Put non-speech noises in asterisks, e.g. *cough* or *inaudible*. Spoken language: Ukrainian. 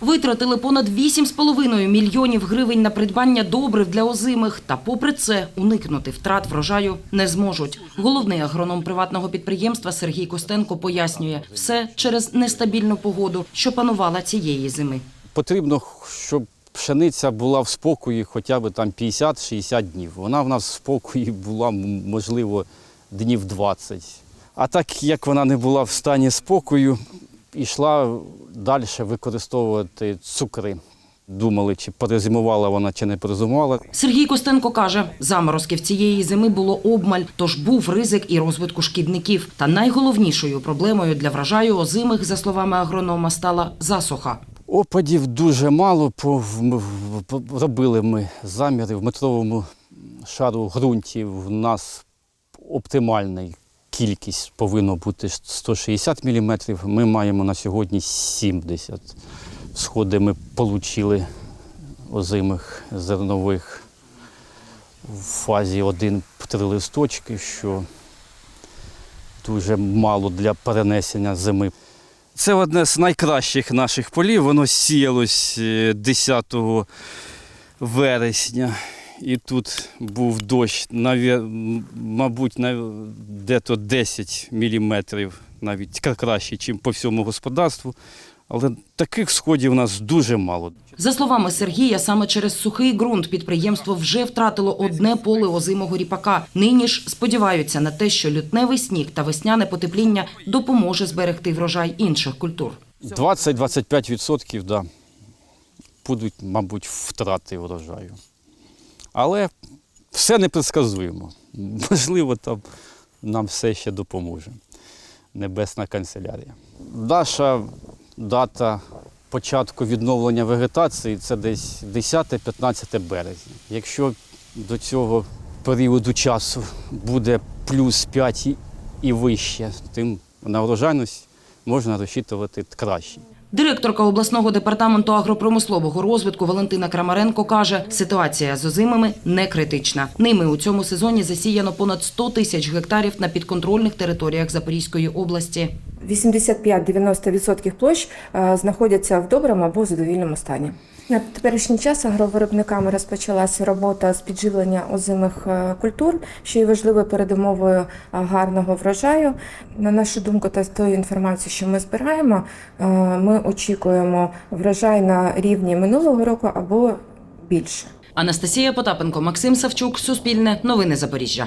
Витратили понад 8,5 мільйонів гривень на придбання добрив для озимих. Та попри це уникнути втрат врожаю не зможуть. Головний агроном приватного підприємства Сергій Костенко пояснює, все через нестабільну погоду, що панувала цієї зими. Потрібно, щоб пшениця була в спокої хоча б там 50-60 днів. Вона в нас в спокої була, можливо, днів 20. А так як вона не була в стані спокою, йшла далі використовувати цукри. Думали, чи перезимувала вона, чи не перезимувала. Сергій Костенко каже, заморозків цієї зими було обмаль, тож був ризик і розвитку шкідників. Та найголовнішою проблемою для врожаю озимих, за словами агронома, стала засуха. Опадів дуже мало. Робили ми заміри в метровому шару ґрунті. В нас оптимальна кількість повинна бути 160 мм. Ми маємо на сьогодні 70. Сходи ми отримали озимих зернових в фазі 1 три листочки, що дуже мало для перенесення зими. Це одне з найкращих наших полів. Воно сіялось е, 10 вересня. І тут був дощ, мабуть, на дето 10 міліметрів, навіть краще, ніж по всьому господарству. Але таких сходів у нас дуже мало. За словами Сергія, саме через сухий ґрунт підприємство вже втратило одне поле озимого ріпака. Нині ж сподіваються на те, що лютневий сніг та весняне потепління допоможе зберегти врожай інших культур. 20-25% да, будуть, мабуть, втрати врожаю. Але все непредсказуємо. *laughs* Можливо, там нам все ще допоможе. Небесна канцелярія. Наша дата початку відновлення вегетації це десь 10-15 березня. Якщо до цього періоду часу буде плюс 5 і- вище, тим на врожайність можна розчитувати краще. Директорка обласного департаменту агропромислового розвитку Валентина Крамаренко каже, ситуація з озимими не критична. Ними у цьому сезоні засіяно понад 100 тисяч гектарів на підконтрольних територіях Запорізької області. 85-90% площ е, знаходяться в доброму або задовільному стані. На теперішній час агровиробниками розпочалася робота з підживлення озимих е, культур, що є важливою передумовою е, гарного врожаю. На нашу думку, та з тою інформацією, що ми збираємо, ми очікуємо врожай на рівні минулого року або більше. Анастасія Потапенко, Максим Савчук, Суспільне, Новини Запоріжжя.